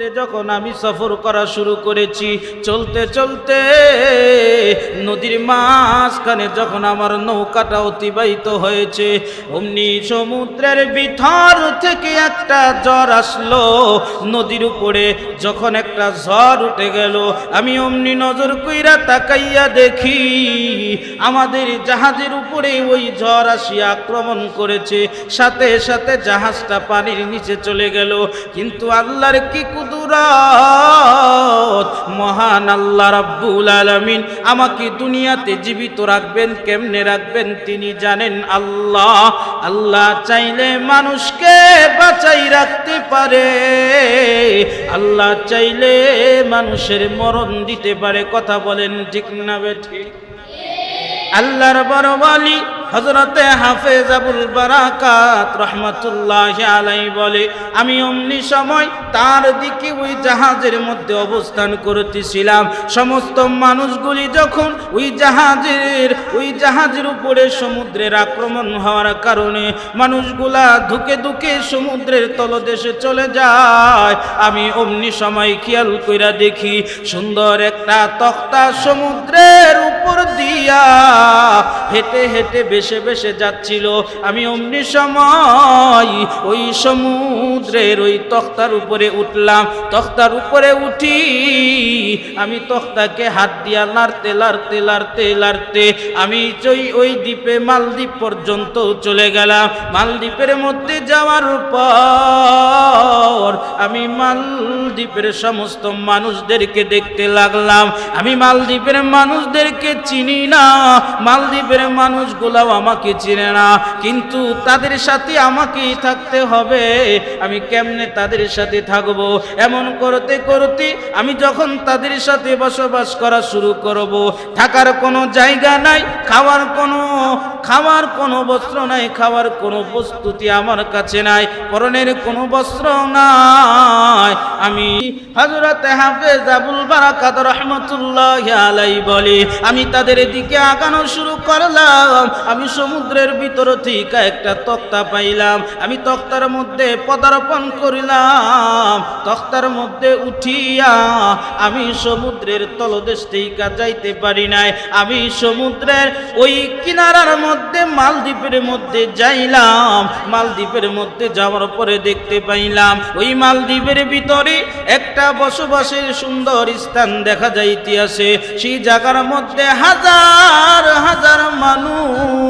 মধ্যে যখন আমি সফর করা শুরু করেছি, চলতে চলতে নদীর মাঝখানে যখন আমার নৌকাটা অতিবাহিত হয়েছে, অমনি সমুদ্রের ভিতর থেকে একটা জ্বর আসলো। নদীর উপরে যখন একটা ঝড় উঠে গেল, আমি অমনি নজর কইরা তাকাইয়া দেখি, আমাদের জাহাজের উপরে ওই ঝড় আসিয়া আক্রমণ করেছে। সাথে সাথে জাহাজটা পানির নিচে চলে গেল। কিন্তু আল্লাহর কি কুদুরাত মহান আল্লাহ রাব্বুল আলামিন, আমাকে দুনিয়াতে জীবিত রাখবেন, কেমনে রাখবেন তিনি জানেন আল্লাহ। আল্লাহ চাইলে মানুষকে বাঁচাই রাখতে পারে। আল্লাহ চাইলে মানুষের মরণ দিতে পারে। কথা বলেন ঠিক না বেঠিক আল্লাহর বড় হজরতে হাফেজ আবুল বারাকাত রহমতুল্লাহ আলাই বলে, আমি অমনি সময় তার দিকে ওই জাহাজের মধ্যে অবস্থান করতেছিলাম। সমস্ত মানুষগুলি যখন ওই জাহাজের ওই জাহাজের উপরে সমুদ্রের আক্রমণ হওয়ার কারণে মানুষগুলা ধুকে ধুকে সমুদ্রের তলদেশে চলে যায়। আমি অমনি সময় খেয়াল কইরা দেখি, সুন্দর একটা তক্তা সমুদ্রের উপর দিয়া হেঁটে হেঁটে বেশে বেশে যাচ্ছিল। আমি অমনি সময় ওই সমুদ্রের ওই তক্তার উপরে উঠলাম। তক্তার উপরে উঠি আমি তক্তাকে হাত দিয়া লাড়তে লাড়তে লাড়তে লাড়তে আমি ওই ওই দ্বীপে মালদ্বীপ পর্যন্ত চলে গেলাম। মালদ্বীপের মধ্যে যাওয়ার পর আমি মালদ্বীপের সমস্ত মানুষদেরকে দেখতে লাগলাম। আমি মালদ্বীপের মানুষদেরকে চিনি না। মালদ্বীপের মানুষগুলাও আমাকে চিনে না, কিন্তু তাদের সাথে আমাকেই থাকতে হবে। আমি কেমনে তাদের সাথে থাকব? এমন করতে করতে আমি যখন তাদের সাথে বসবাস করা শুরু করব, থাকার কোনো জায়গা নাই, খাওয়ার কোনো খাওয়ার কোনো বস্ত্র নাই, খাওয়ার কোনো প্রস্তুতি আমার কাছে নাই, পরনের কোনো বস্ত্র নাই। আমি হজরত হাফেজ আবুল বারাকাত রহমতুল্লাহ আলাই বলে, আমি তাদের দিকে আগানো শুরু করলাম, আমি সমুদ্রের ভিতর থেকে একটা তক্তা পাইলাম। আমি তক্তার মধ্যে পদার্পণ করিলাম। তক্তার মধ্যে উঠিয়া আমি সমুদ্রের তলদেশ থেকে যাইতে পারি নাই। আমি সমুদ্রের ওই কিনারার মধ্যে মালদ্বীপের মধ্যে যাইলাম। মালদ্বীপের মধ্যে যাওয়ার পরে দেখতে পাইলাম, ওই মালদ্বীপের ভিতরে একটা বসবাসের সুন্দর স্থান দেখা যাইতে আসে সেই জায়গার মধ্যে হাজার হাজার মানুষ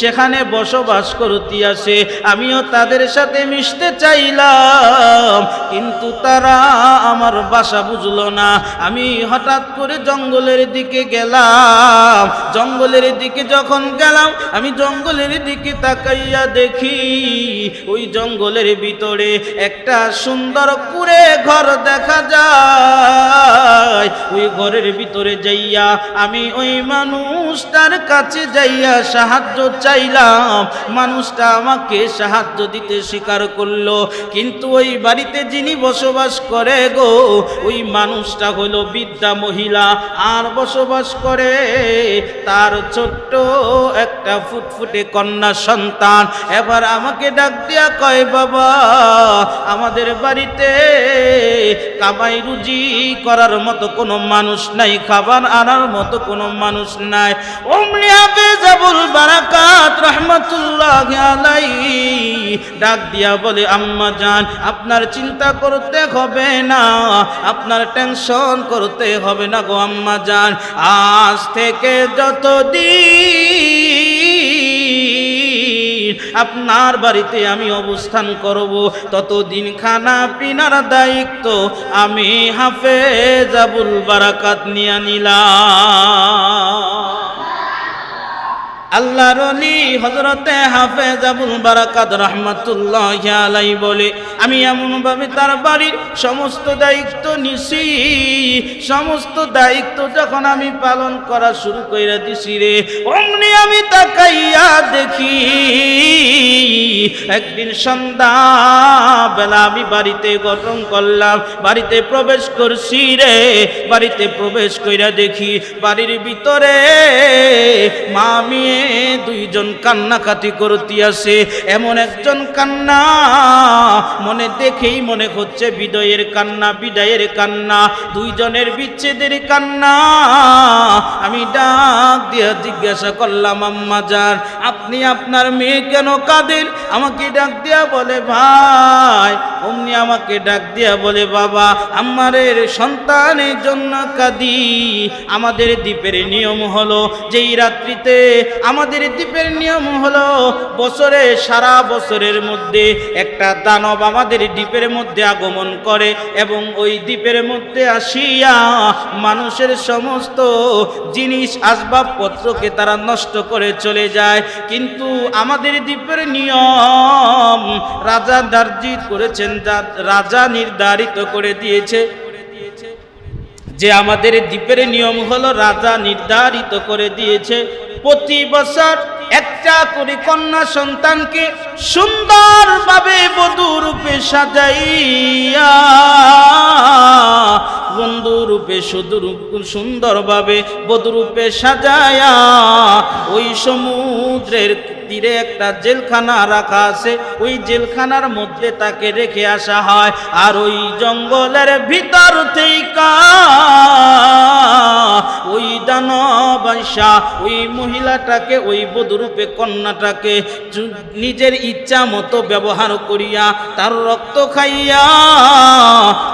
সেখানে বসবাস করতিয়াছে, আমিও তাদের সাথে মিশতে চাইলাম, কিন্তু তারা আমার বাসা বুঝল না। আমি হঠাৎ করে জঙ্গলের দিকে গেলাম, জঙ্গলের দিকে যখন গেলাম, আমি জঙ্গলের দিকে তাকাইয়া দেখি, ওই জঙ্গলের ভিতরে একটা সুন্দর কুড়ে ঘর দেখা যায়। ওই ঘরের ভিতরে যাইয়া আমি ওই মানুষটার কাছে যাইয়া সাহায্য চাইলাম। মানুষটা আমাকে সাহায্য দিতে স্বীকার করল। কিন্তু ওই বাড়িতে যিনি বসবাস করে গো, ওই মানুষটা হলো বিদ্যা মহিলা। আর বসবাস করে তার ছোট্ট একটা ফুটফুটে কন্যা সন্তান। এবার আমাকে ডাক দিয়া কয়, বাবা, আমাদের বাড়িতে কামাই রুজি করার মতো কোনো মানুষ নাই, খাবার আনার মতো কোনো মানুষ নাই। অমনি হাফেজ আবুল বারাকাত রহমতুল্লাহ আলাই ডাক দিয়া বলে, আম্মা জান, আপনার চিন্তা করতে হবে না, আপনার টেনশন করতে হবে না গো আম্মা জান। আজ থেকে যত দিন আপনার বাড়িতে আমি অবস্থান করব, ততদিন খানা পিনার দায়িত্ব আমি হাফেজ আবুল বারাকাত নিয়ে নিলাম। আল্লাহ রলি হজরতে হাফেজ আবুল বারাকাত রহমতুল্লাহ বলে আমি এমনভাবে তার বাড়ির সমস্ত দায়িত্ব নিছি। সমস্ত দায়িত্ব যখন আমি পালন করা শুরু করে দিছি রে, অমনি আমি তাকাইয়া দেখি, একদিন সন্ধ্যা বেলা আমি বাড়িতে গঠন করলাম, বাড়িতে প্রবেশ করছি রে, বাড়িতে প্রবেশ কইরা দেখি বাড়ির ভিতরে মা মেয়ে দুইজন কান্নাকাটি করতে আসে এমন একজন কান্না মনে দেখেই মনে হচ্ছে বিদয়ের কান্না, বিদায়ের কান্না, দুইজনের বিচ্ছেদের কান্না। আমি ডাক দিয়া জিজ্ঞাসা করলাম, আম্মা যান, আপনি আপনার মেয়ে কেন কাঁদেন? আমাকে ডাক দিয়া বলে, ভাই, অমনি আমাকে ডাক দিয়া বলে, বাবা আমারের সন্তানের জন্য কাঁদি। আমাদের দ্বীপের নিয়ম হলো, যেই রাত্রিতে আমাদের দ্বীপের নিয়ম হলো, বছরে, সারা বছরের মধ্যে একটা দানব আমাদের দ্বীপের মধ্যে আগমন করে এবং ওই দ্বীপের মধ্যে আসিয়া মানুষের সমস্ত জিনিস, আসবাবপত্রকে তারা নষ্ট করে চলে যায়। কিন্তু আমাদের দ্বীপের নিয়ম রাজা দার্জিত করেছেন রাজা নির্ধারিত করে দিয়েছে। যে আমাদের দ্বীপের নিয়ম হলো রাজা নির্ধারিত করে দিয়েছে। প্রতি বছর একটা করে কন্যা সন্তানকে সুন্দরভাবে ভাবে বধুরূপে সাজাইয়া বন্ধুরূপে সুন্দরভাবে বধুরূপে সাজায়া ওই সমুদ্রের তীরে একটা জেলখানা রাখা আছে, ওই জেলখানার মধ্যে তাকে রেখে আসা হয়। আর ওই জঙ্গলের ভিতর থেকে ওই দানবাসা ওই মহিলাটাকে, ওই বধূরূপে কন্যাটাকে নিজের ইচ্ছা মতো ব্যবহার করিয়া তার রক্ত খাইয়া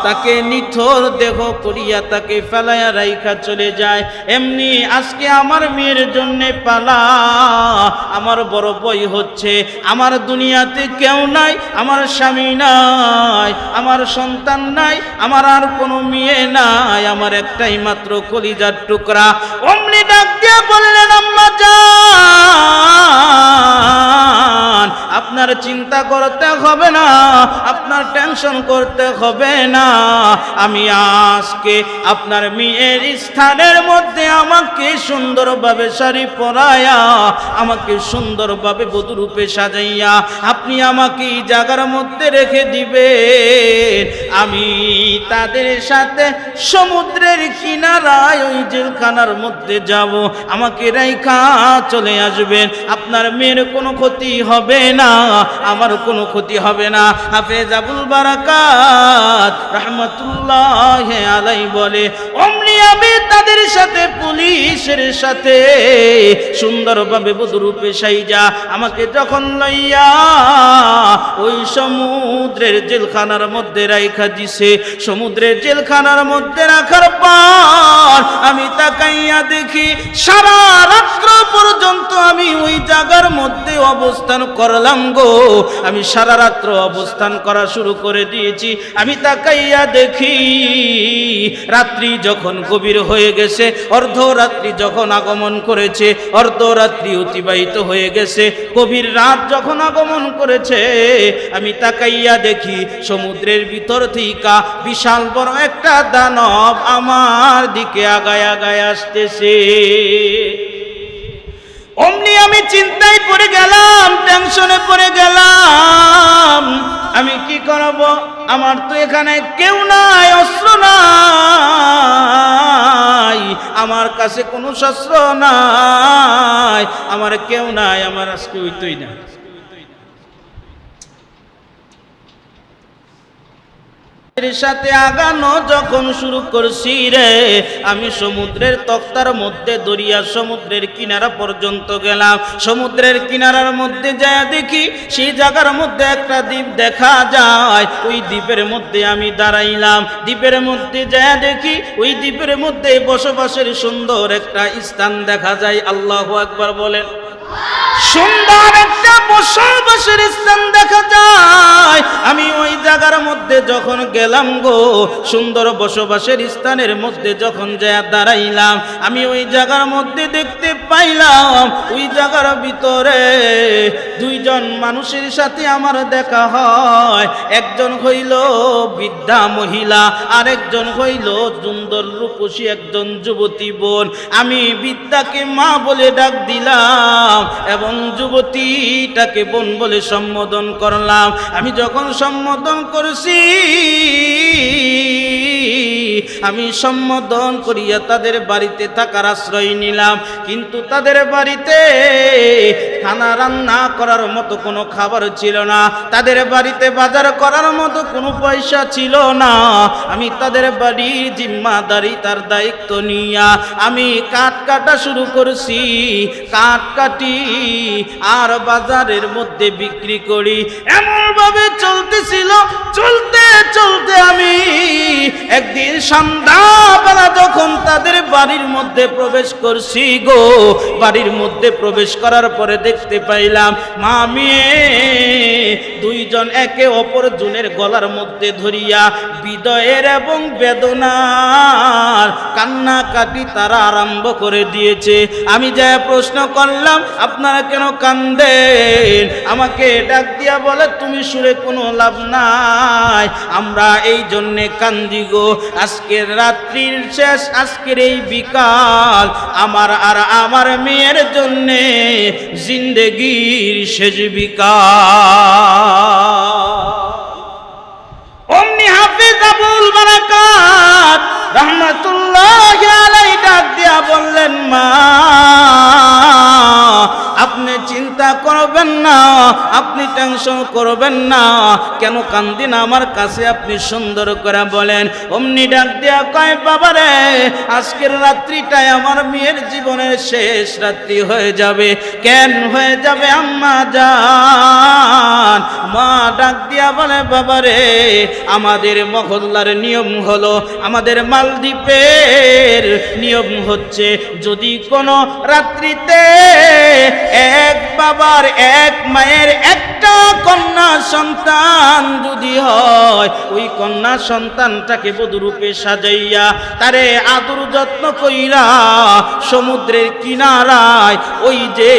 তাকে নিথর দেহ করিয়া তাকে ফেলাইয়া রাইখা চলে যায়। এমনি আজকে আমার মেয়ের জন্যে পালা, আমার বড় বই হচ্ছে, আমার দুনিয়াতে কেউ নাই, আমার স্বামী নাই, আমার সন্তান নাই, আমার আর কোনো মেয়ে নাই, আমার একটাই মাত্র কলিজার টুকরা। অমনি ডাক দিয়ে বললেন, আম্মা আপনার চিন্তা করতে হবে না, আপনার টেনশন করতে হবে না। আমি আজকে আপনার মেয়ের স্থানের মধ্যে আমাকে সুন্দরভাবে শাড়ি পরায়া, আমাকে সুন্দরভাবে বধুরূপে সাজাইয়া আপনি আমাকে এই জায়গার মধ্যে রেখে দিবেন। আমি তাদের সাথে সমুদ্রের কিনারায় ওই জেলখানার মধ্যে যাব, আমাকে রাইখা চলে আসবেন। আপনার মেয়ের কোনো ক্ষতি হবে না। আমার কোনো ক্ষতি হবে না। হাফেজ আবুল বারাকাত রহমতুল্লাহ আলাই বলে তাদের সাথে, পুলিশের সাথে সুন্দরভাবে বধুরূপে সাইজা, আমাকে যখন লইয়া ওই সমুদ্রের জেলখানার মধ্যে রাইখা দিছে, সমুদ্রের জেলখানার মধ্যে রাখার পর আমি তাকাইয়া দেখি, সারা রাত্র পর্যন্ত আমি ওই জায়গার মধ্যে অবস্থান করলাম গো। আমি সারা রাত্র অবস্থান করা শুরু করে দিয়েছি। আমি তাকাইয়া দেখি, রাত্রি যখন গভীর হয়ে গেছে। অর্ধরাত্রি যখন আগমন করেছে, অর্ধরাত্রি অতিবাহিত হয়ে গেছে। গভীর রাত যখন আগমন করেছে, আমি তাকাইয়া দেখি সমুদ্রের ভিতর থিকা বিশাল বড় একটা দানব আমার দিকে আগায় আগায় আসতেছে। অমনি আমি চিন্তায় পড়ে গেলাম টেনশনে পড়ে গেলাম। আমি কি করব? আমার তো এখানে কেউ নাই, অস্ত্র নাই। আমার কাছে কোনো শস্ত্র নাই। আমার কেউ নাই, আমার আজকে তুই না এর সাথে আগানো যখন শুরু করছি রে, আমি সমুদ্রের তক্তার মধ্যে দরিয়া সমুদ্রের কিনারা পর্যন্ত গেলাম। সমুদ্রের কিনারার মধ্যে যায় দেখি, সেই জায়গার মধ্যে একটা দ্বীপ দেখা যায়। ওই দ্বীপের মধ্যে আমি দাঁড়াইলাম। দ্বীপের মধ্যে যায় দেখি, ওই দ্বীপের মধ্যে বসবাসের সুন্দর একটা স্থান দেখা যায়। আল্লাহ একবার বলেন। সুন্দর একটা বসবাসের স্থান দেখা যায়। আমি ওই জায়গার মধ্যে যখন গেলাম গো, সুন্দর বসবাসের স্থানের মধ্যে যখন যায় দাঁড়াইলাম, আমি ওই জায়গার মধ্যে দেখতে পাইলাম, ওই জায়গার ভিতরে দুইজন মানুষের সাথে আমার দেখা হয়। একজন হইল বৃদ্ধা মহিলা, আরেকজন হইল সুন্দর রূপসী একজন যুবতী বোন। আমি বিদ্যাকে মা বলে ডাক দিলাম এবং যুবতীটাকে বোন বলে সম্বোধন করলাম। আমি যখন সম্বোধন করছি, আমি সম্বোধন করিয়া তাদের বাড়িতে থাকার আশ্রয় নিলাম। কিন্তু তাদের বাড়িতে খানা রান্না করার মতো কোনো খাবার ছিল না। তাদের বাড়িতে বাজার করার মতো কোনো পয়সা ছিল না। আমি তাদের বাড়ির জিম্মাদারি তার দায়িত্ব নিয়া, আমি কাঠ কাটা শুরু করছি। কাঠ কাটি আর বাজারের মধ্যে বিক্রি করি। এমনভাবে চলতেছিল, চলতে চলতে আমি একদিন সন্ধ্যাবেলা যখন তাদের বাড়ির মধ্যে প্রবেশ করছি গো, বাড়ির মধ্যে প্রবেশ করার পরে দেখতে পাইলাম, মা দুইজন একে অপর জনের গলার মধ্যে ধরিয়া বিদয়ের এবং বেদনার কান্নাকাটি তারা আরম্ভ করে দিয়েছে। আমি যা প্রশ্ন করলাম আপনারা কেন কান্দেন? আমাকে ডাক দিয়া বলে, তুমি সুরে কোনো লাভ নাই। আমরা এই জন্যে কান্দি গো। আজকের রাত্রির শেষ, আজকের এই বিকাল। আমার আর আমার মেয়ের জন্যে জিন্দেগির শেষ বিকাল। অমনি হাফিজ আবুল বারাকাত রহমাতুল্লাহ ডাক দিয়া বললেন, মা, আপনি চিন্তা করবেন না, আপনি টেনশন করবেন না। কেন কান্দিন? আমার কাছে আপনি সুন্দর করে বলেন। অমনি ডাক দিয়া কয় বাবারে আজকের রাত্রিটাই আমার মেয়ের জীবনের শেষ রাত্রি হয়ে যাবে। কেন হয়ে যাবে আম্মা জান? মা ডাক দিয়া বলে বাবারে আমাদের মহল্লার নিয়ম হলো, আমাদের মালদ্বীপের নিয়ম হচ্ছে, যদি কোনো রাত্রিতে এক বাবার, এক মায়ের একটা কন্যা সন্তান যদি হয়, ওই কন্যা সন্তানটাকে বধুরূপে সাজাইয়া তারে আদর যত্ন কইরা সমুদ্রের কিনারায় ওই যে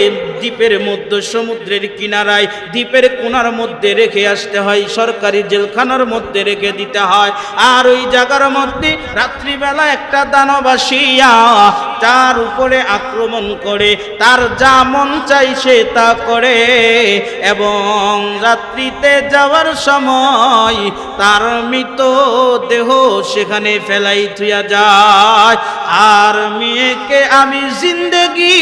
দ্বীপের মধ্যে সমুদ্রের কিনারায়, দ্বীপের কোনার মধ্যে রেখে আসতে হয়, সরকারি জেলখানার মধ্যে রেখে দিতে হয়। আর ওই জায়গার মধ্যে রাত্রিবেলা একটা দানব আসিয়া তার উপরে আক্রমণ করে, তার যা মন চাই সে তা করে এবং রাত্রিতে যাওয়ার সময় তার মৃত দেহ সেখানে ফেলাই থুয়া যায়। আর মেয়েকে আমি জিন্দগি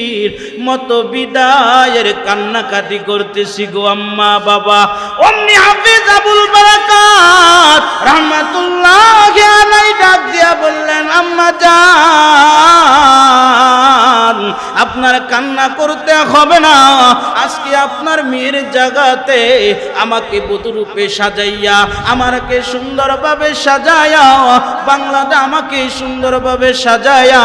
মতো বিদায়ের কান্নাকাটি করতেছি গো আম্মা বাবা। অমনি হাফিজ আবুল বারাকাত রহমাতুল্লাহ আলাই ডাক দিয়া বললেন, আম্মা জান, আপনার কান্না করতে হবে না। আজকে আপনার মেয়ের জায়গাতে আমাকে বধুরূপে সাজাইয়া আমাকে সুন্দরভাবে সাজায়া বাংলাটা আমাকে সুন্দরভাবে সাজায়া,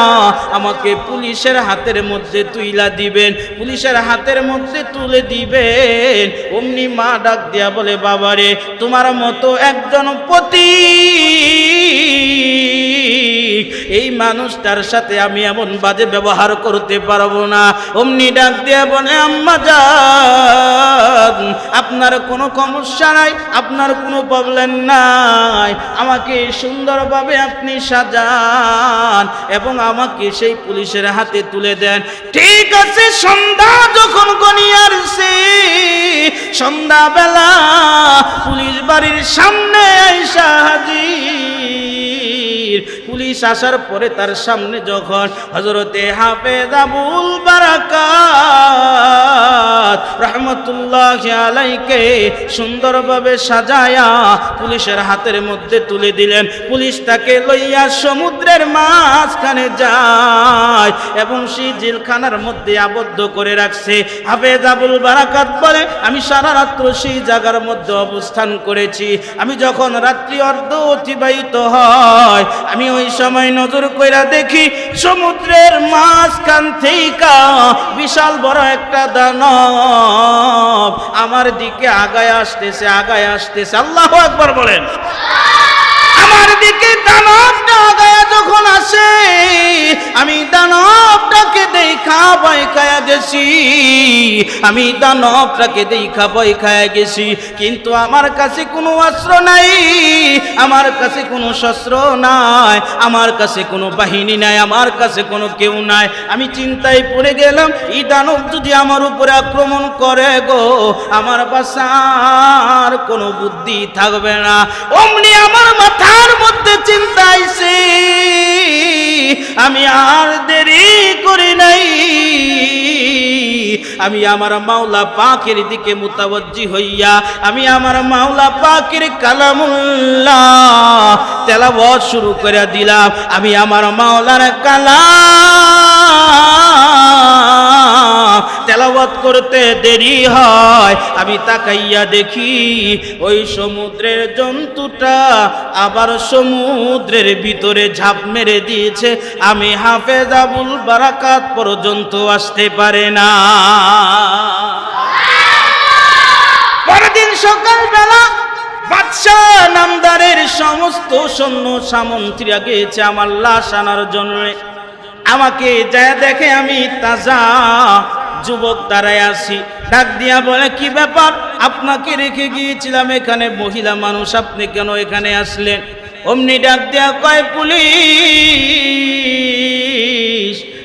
আমাকে পুলিশের হাতের মধ্যে তুইলা দিবেন, পুলিশের হাতের মধ্যে তুলে দিবেন। অমনি মা ডাক দিয়া বলে, বাবারে, তোমার মতো একজন পতি এই মানুষটার সাথে আমি এমন বাজে ব্যবহার করতে পারব না। অমনি ডাক দিয়ে বলে, আম্মা যান আপনার কোনো সমস্যা নাই, আপনার কোনো প্রবলেম নাই। আমাকে সুন্দরভাবে আপনি সাজান এবং আমাকে সেই পুলিশের হাতে তুলে দেন। ঠিক আছে, সন্ধ্যা যখন গনিয়ার সে সন্ধ্যাবেলা পুলিশ বাড়ির সামনে আইসা হাজির। পুলিশ আসার পরে তার সামনে যখন হজরতে হাফেজ আবুল বারাকাত রহমতুল্লাহ আলাইকে সুন্দরভাবে সাজায়া পুলিশের হাতের মধ্যে তুলে দিলেন, পুলিশ তাকে লইয়া সমুদ্রের মাঝখানে যায় এবং সেই জেলখানার মধ্যে আবদ্ধ করে রাখছে। হাফেজ আবুল বারাকাত বলে, আমি সারা রাত্র সেই জায়গার মধ্যে অবস্থান করেছি। আমি যখন রাত্রি অর্ধ অতিবাহিত হয়, আমি ওই সময় নজর কইরা দেখি সমুদ্রের মাঝখান থেকে বিশাল বড় একটা দানব। আমার দিকে আগায় আসতেছে আগায় আসতেছে। আল্লাহ একবার বলেন। আমার দিকে দানবটা দেখা ভয় খায়া গেছি। আমি দানবটাকে দেখা ভয় খায়া গেছি। কিন্তু আমার কাছে কোনো অস্ত্র নাই, আমার কাছে কোনো শস্ত্র নাই, আমার কাছে কোনো বাহিনী নাই, আমার কাছে কোনো কেউ নাই। আমি চিন্তায় পড়ে গেলাম, এই দানব যদি আমার উপরে আক্রমণ করে গো, আমার বাসার কোনো বুদ্ধি থাকবে না। অমনি আমার মাথার মধ্যে চিন্তা আমি আর দেরি করি নাই। আমি আমার মাওলা পাখির দিকে মুতাবজ্জি হইয়া, আমি আমার মাওলা পাকের কালামুল্লাহ তেলাবত শুরু করে দিলাম। আমি আমার মাওলার কালাম তেলাবত করতে দেরি হয়। আমি তাকাইয়া দেখি ওই সমুদ্রের জন্তুটা আবার সমুদ্রের ভিতরে ঝাঁপ মেরে দিয়েছে। আমি হাফেজ আবুল বারাকাত পর্যন্ত আসতে পারে না। পরদিন সকালবেলা বাদশাহ নামদারের সমস্ত সৈন্য সামন্ত্রীরা গিয়েছে আমার লাশ আনার জন্য। আমাকে যায় দেখে আমি তাজা যুবক দাঁড়ায় আসি ডাক দিয়া বলে, কি ব্যাপার? আপনাকে রেখে গিয়েছিলাম এখানে। মহিলা মানুষ, আপনি কেন এখানে আসলেন? অমনি ডাক দিয়া কয়, পুলিশ,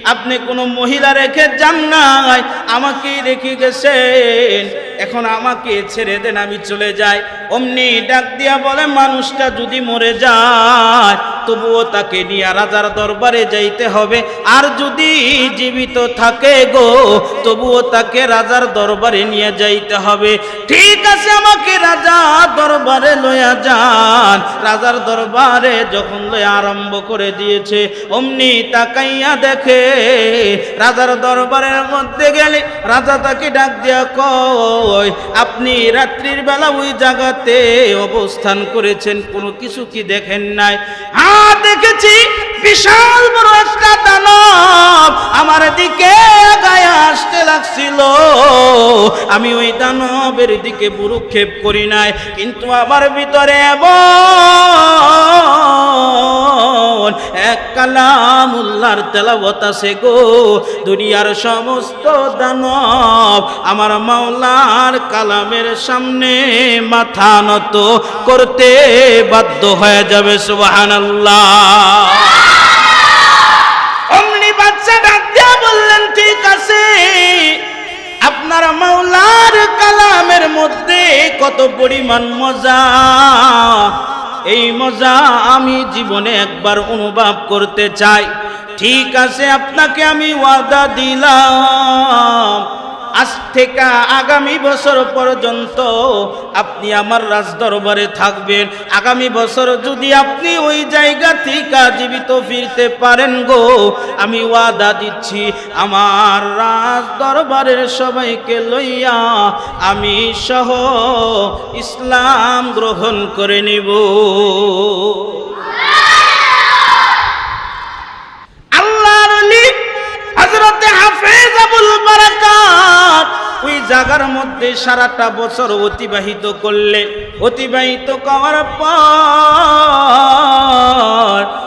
আপনি কোনো মহিলা রেখে যান নাই। আমাকেই রেখে গেছেন। এখন আমাকে ছেড়ে দেন, আমি চলে যাই। অমনি ডাক দিয়া বলে, মানুষটা যদি মরে যায়, তবুও তাকে নিয়ে রাজার দরবারে যাইতে হবে। আর যদি জীবিত থাকে গো, তবুও তাকে রাজার দরবারে নিয়ে যাইতে হবে। ঠিক আছে, আমাকে রাজা দরবারে লয়া যান। রাজার দরবারে যখন লয়া আরম্ভ করে দিয়েছে, অমনি তাকাইয়া দেখে রাজার দরবারের মধ্যে গেলে রাজা তাকে ডাক দিয়া কয় আপনি রাত্রির বেলা ওই জায়গাতে অবস্থান করেছেন, কোনো কিছু কি দেখেন নাই? হ্যাঁ দেখেছি, বিশাল বড় একটা দানব আমার দিকে গায়ে আসতে লাগছিল। আমি ওই দানবের দিকে বুরুক্ষেপ করি নাই, কিন্তু আমার ভিতরে এমন এক কালামুল্লার তেলাবত আছে গো। দুনিয়ার সমস্ত দানব আমার মাওলার কালামের সামনে মাথা নত করতে বাধ্য হয়ে যাবে, সুবহানাল্লাহ। আপনার মাওলার কালামের মধ্যে কত পরিমাণ মজা। এই মজা আমি জীবনে একবার অনুভব করতে চাই। ঠিক আছে, আপনাকে আমি ওয়াদা দিলাম। থেকে আগামী বছর পর্যন্ত আপনি আমার রাজ দরবারে থাকবেন। আগামী বছর যদি আপনি ওই জায়গা থেকে জীবিত ফিরতে পারেন গো, আমি ওয়াদা দিচ্ছি আমার রাজ দরবারের সবাইকে লইয়া আমি সহ ইসলাম গ্রহণ করে নিব। ওই জায়গার মধ্যে সারাটা বছর অতিবাহিত করলে অতিবাহিত করার পর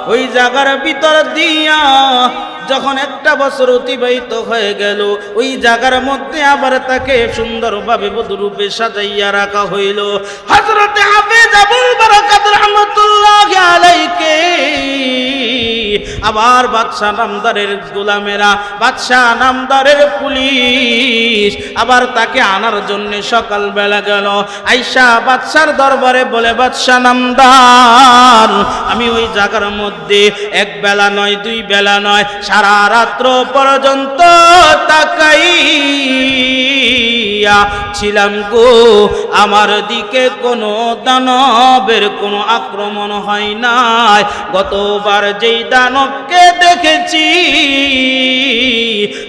ওই জায়গার ভিতর দিয়া যখন একটা বছর অতিবাহিত হয়ে গেল, ওই জায়গার মধ্যে আবার তাকে সুন্দরভাবে বধুরূপে সাজাইয়া রাখা হইল। হজরতে আলাইকে আবার বাদশাহ নামদারের গোলামেরা, বাদশাহ নামদারের পুলিশ আবার তাকে আনার জন্য সকালবেলা গেল। আইসা বাদশার দরবারে বলে, বাদশাহ নামদার, আমি ওই জায়গার মধ্যে এক বেলা নয়, দুই বেলা নয় সারা রাত্র পর্যন্ত তাকাই ছিলাম গো, আমার দিকে কোনো দানবের কোনো আক্রমণ হয় নাই। গতবার যেই দানবকে দেখেছি,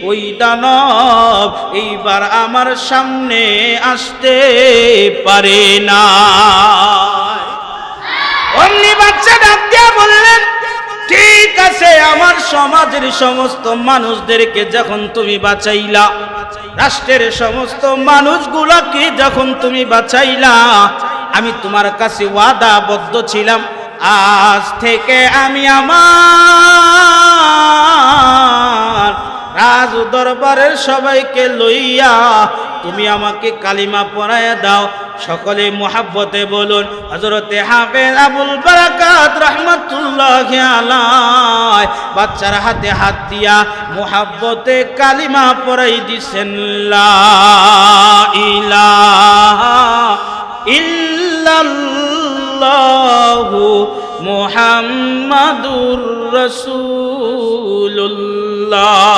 ওই দানব এইবার আমার সামনে আসতে পারে না অমনি বাচ্চা ডাক দিয়া বললেন ঠিক আছে, আমার সমাজের সমস্ত মানুষদেরকে যখন তুমি বাঁচাইলা, রাষ্ট্রের সমস্ত মানুষগুলোকে যখন তুমি বাঁচাইলা, আমি তোমার কাছে ওয়াদাবদ্ধ ছিলাম। আজ থেকে আমি আমার রাজ দরবারের সবাইকে লইয়া তুমি আমাকে কালিমা পড়ায় দাও। সকলে মোহাব্বতে বলুন হজরতে হাফেজ আবুল বারাকাত রহমতুল্লাহ আলাই বাচ্চার হাতে হাত দিয়া মোহাব্বতে কালিমা পড়াই দিছেন ইল্লাল্লাহু মুহাম্মাদুর রাসূল রাসূলুল্লাহ।